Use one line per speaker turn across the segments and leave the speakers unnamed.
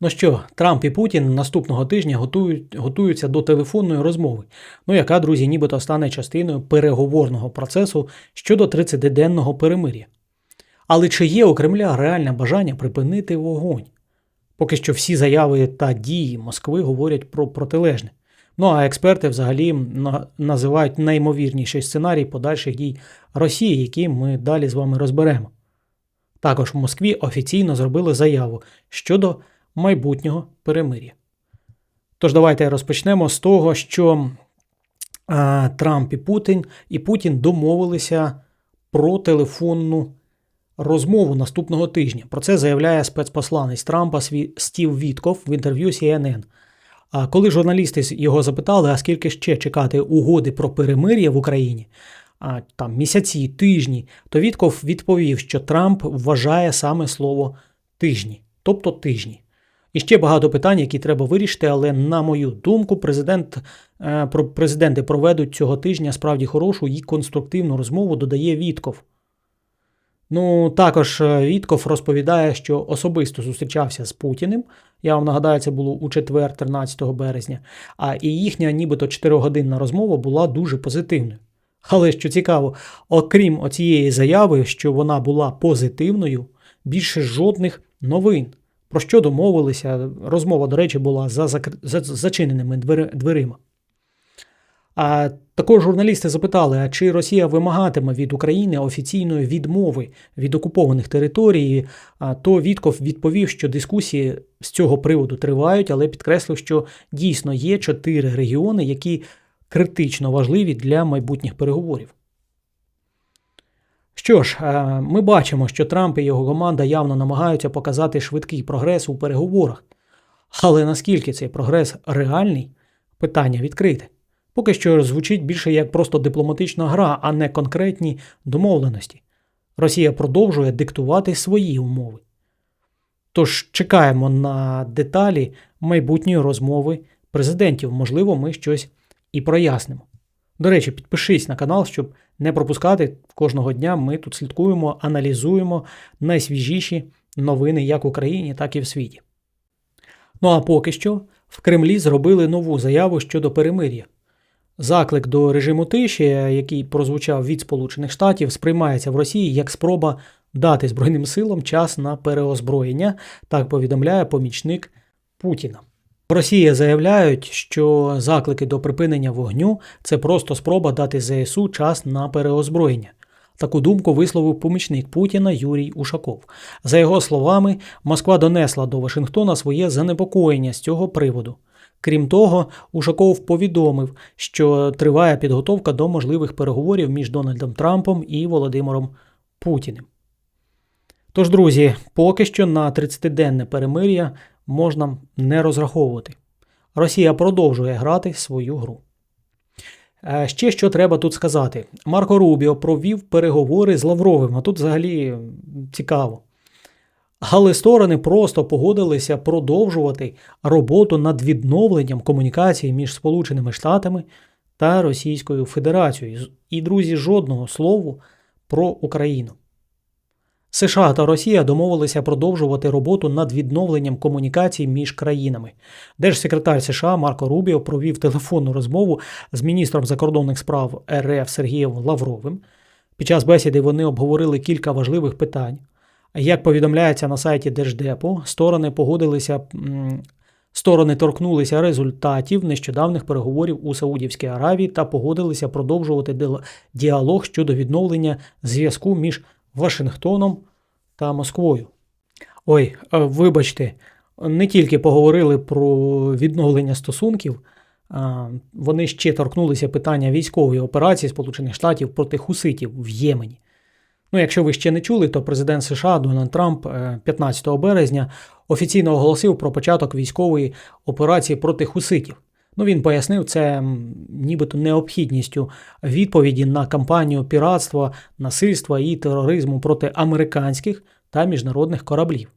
Ну що, Трамп і Путін наступного тижня готують, готуються до телефонної розмови, ну яка, друзі, нібито стане частиною переговорного процесу щодо 30-денного перемир'я. Але чи є у Кремля реальне бажання припинити вогонь? Поки що всі заяви та дії Москви говорять про протилежне. Ну а експерти взагалі називають найімовірніший сценарій подальших дій Росії, які ми далі з вами розберемо. Також в Москві офіційно зробили заяву щодо майбутнього перемир'я. Тож давайте розпочнемо з того, що е, Трамп і Путін і Путін домовилися про телефонну розмову наступного тижня. Про це заявляє спецпосланець Трампа Стів Вітков в інтерв'ю CNN. А коли журналісти його запитали, а скільки ще чекати угоди про перемир'я в Україні, а, там місяці, тижні, то Вітков відповів, що Трамп вважає саме слово тижні, тобто тижні. І ще багато питань, які треба вирішити, але на мою думку, президент, е, президенти проведуть цього тижня справді хорошу і конструктивну розмову, додає Вітков. Ну, також е, Вітков розповідає, що особисто зустрічався з Путіним. Я вам нагадаю, це було у четвер, 13 березня. А і їхня нібито 4-годинна розмова була дуже позитивною. Але що цікаво, окрім оцієї заяви, що вона була позитивною, більше жодних новин. Про що домовилися? Розмова, до речі, була за, закр... за зачиненими двери- дверима. А також журналісти запитали, а чи Росія вимагатиме від України офіційної відмови від окупованих територій, а то Вітков відповів, що дискусії з цього приводу тривають, але підкреслив, що дійсно є чотири регіони, які критично важливі для майбутніх переговорів. Що ж, е, ми бачимо, що Трамп і його команда явно намагаються показати швидкий прогрес у переговорах. Але наскільки цей прогрес реальний, питання відкрите. Поки що звучить більше як просто дипломатична гра, а не конкретні домовленості. Росія продовжує диктувати свої умови. Тож чекаємо на деталі майбутньої розмови президентів. Можливо, ми щось і прояснимо. До речі, підпишись на канал, щоб не пропускати кожного дня. Ми тут слідкуємо, аналізуємо найсвіжіші новини як в Україні, так і в світі. Ну а поки що в Кремлі зробили нову заяву щодо перемир'я. Заклик до режиму тиші, який прозвучав від Сполучених Штатів, сприймається в Росії як спроба дати Збройним силам час на переозброєння, так повідомляє помічник Путіна. В Росії заявляють, що заклики до припинення вогню це просто спроба дати ЗСУ час на переозброєння. Таку думку висловив помічник Путіна Юрій Ушаков. За його словами, Москва донесла до Вашингтона своє занепокоєння з цього приводу. Крім того, Ушаков повідомив, що триває підготовка до можливих переговорів між Дональдом Трампом і Володимиром Путіним. Тож, друзі, поки що на 30-денне перемир'я можна не розраховувати. Росія продовжує грати свою гру. Е, Ще що треба тут сказати: Марко Рубіо провів переговори з Лавровим, а тут взагалі цікаво. Але сторони просто погодилися продовжувати роботу над відновленням комунікації між Сполученими Штатами та Російською Федерацією. І, друзі, жодного слову про Україну. США та Росія домовилися продовжувати роботу над відновленням комунікацій між країнами. Держсекретар США Марко Рубіо провів телефонну розмову з міністром закордонних справ РФ Сергієм Лавровим. Під час бесіди вони обговорили кілька важливих питань. Як повідомляється на сайті Держдепу, сторони погодилися. Сторони торкнулися результатів нещодавних переговорів у Саудівській Аравії та погодилися продовжувати діалог щодо відновлення зв'язку між Вашингтоном та Москвою. Ой, е, вибачте, не тільки поговорили про відновлення стосунків, вони ще торкнулися питання військової операції Сполучених Штатів проти хуситів в Ємені. Ну, якщо ви ще не чули, то президент США Дональд Трамп е, 15 березня офіційно оголосив про початок військової операції проти хуситів. Ну, він пояснив це нібито необхідністю відповіді на кампанію піратства, насильства і тероризму проти американських та міжнародних кораблів.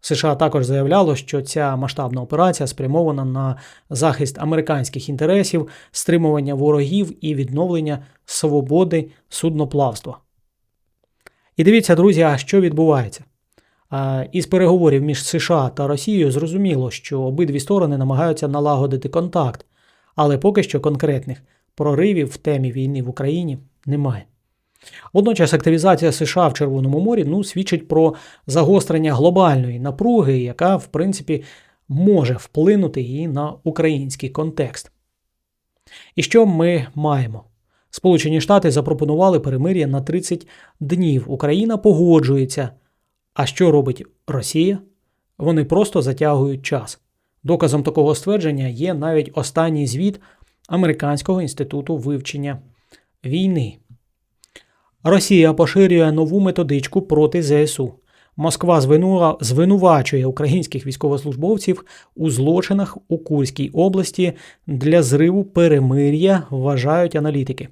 США також заявляло, що ця масштабна операція спрямована на захист американських інтересів, стримування ворогів і відновлення свободи судноплавства. І дивіться, друзі, а що відбувається? А, Із переговорів між США та Росією зрозуміло, що обидві сторони намагаються налагодити контакт, але поки що конкретних проривів в темі війни в Україні немає. Водночас активізація США в Червоному морі ну, свідчить про загострення глобальної напруги, яка, в принципі, може вплинути і на український контекст. І що ми маємо? Сполучені Штати запропонували перемир'я на 30 днів. Україна погоджується. А що робить Росія? Вони просто затягують час. Доказом такого ствердження є навіть останній звіт Американського інституту вивчення війни. Росія поширює нову методичку проти ЗСУ. Москва звинувачує українських військовослужбовців у злочинах у Курській області для зриву перемир'я, вважають аналітики.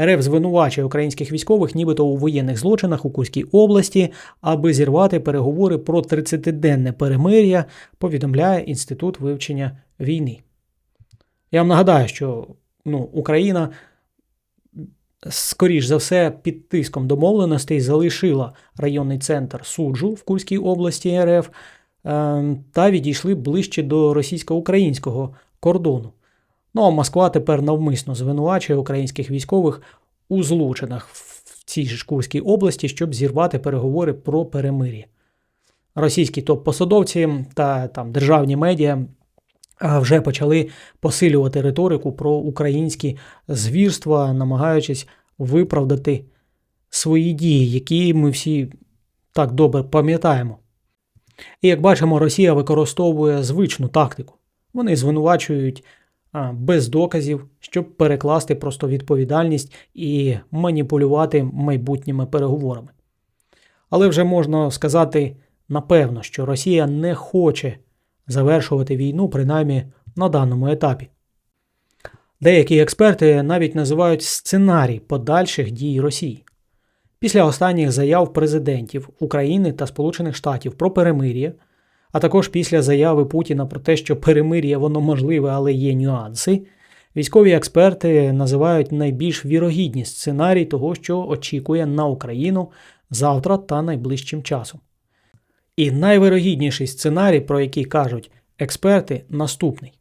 РФ звинувачує українських військових, нібито у воєнних злочинах у Курській області, аби зірвати переговори про 30-денне перемир'я, повідомляє Інститут вивчення війни. Я вам нагадаю, що ну, Україна, скоріш за все, під тиском домовленостей залишила районний центр суджу в Курській області РФ ем, та відійшли ближче до російсько-українського кордону. Ну а Москва тепер навмисно звинувачує українських військових у злочинах в цій ж Курській області, щоб зірвати переговори про перемир'я. Російські топ-посадовці та там державні медіа вже почали посилювати риторику про українські звірства, намагаючись виправдати свої дії, які ми всі так добре пам'ятаємо. І як бачимо, Росія використовує звичну тактику. Вони звинувачують без доказів, щоб перекласти просто відповідальність і маніпулювати майбутніми переговорами. Але вже можна сказати напевно, що Росія не хоче завершувати війну, принаймні на даному етапі. Деякі експерти навіть називають сценарій подальших дій Росії. Після останніх заяв президентів України та Сполучених Штатів про перемир'я а також після заяви Путіна про те, що перемир'я воно можливе, але є нюанси. Військові експерти називають найбільш вірогідні сценарій того, що очікує на Україну завтра та найближчим часом. І найвирогідніший сценарій, про який кажуть експерти, наступний: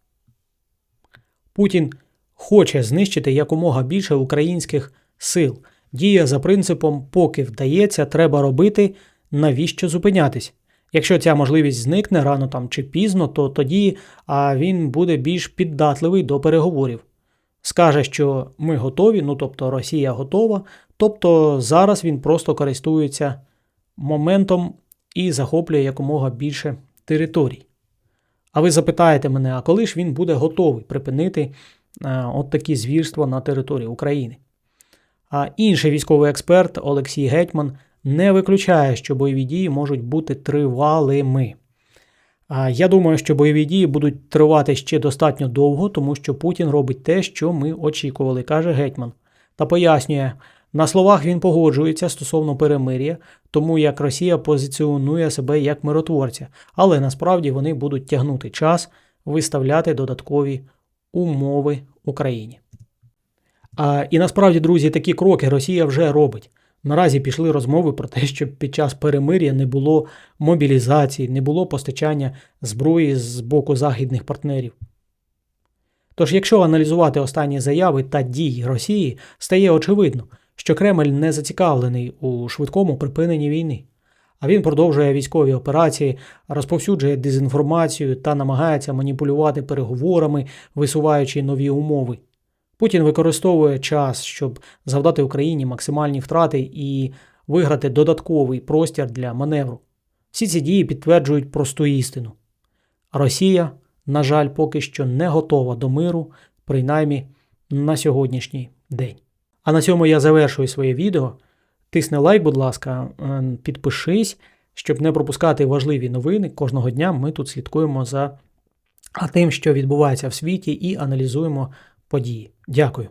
Путін хоче знищити якомога більше українських сил. Діє за принципом, поки вдається, треба робити, навіщо зупинятись. Якщо ця можливість зникне рано там чи пізно, то тоді а він буде більш піддатливий до переговорів. Скаже, що ми готові, ну тобто Росія готова, тобто зараз він просто користується моментом і захоплює якомога більше територій. А ви запитаєте мене, а коли ж він буде готовий припинити а, е, от такі звірства на території України? А інший військовий експерт Олексій Гетьман не виключає, що бойові дії можуть бути тривалими. Я думаю, що бойові дії будуть тривати ще достатньо довго, тому що Путін робить те, що ми очікували, каже гетьман. Та пояснює, на словах він погоджується стосовно перемир'я, тому як Росія позиціонує себе як миротворця, але насправді вони будуть тягнути час виставляти додаткові умови Україні. А, І насправді, друзі, такі кроки Росія вже робить. Наразі пішли розмови про те, щоб під час перемир'я не було мобілізації, не було постачання зброї з боку західних партнерів. Тож, якщо аналізувати останні заяви та дії Росії, стає очевидно, що Кремль не зацікавлений у швидкому припиненні війни, а він продовжує військові операції, розповсюджує дезінформацію та намагається маніпулювати переговорами, висуваючи нові умови. Путін використовує час, щоб завдати Україні максимальні втрати і виграти додатковий простір для маневру. Всі ці дії підтверджують просту істину. Росія, на жаль, поки що не готова до миру, принаймні на сьогоднішній день. А на цьому я завершую своє відео. Тисни лайк, будь ласка, е, підпишись, щоб не пропускати важливі новини. Кожного дня ми тут слідкуємо за тим, що відбувається в світі, і аналізуємо події. Дякую.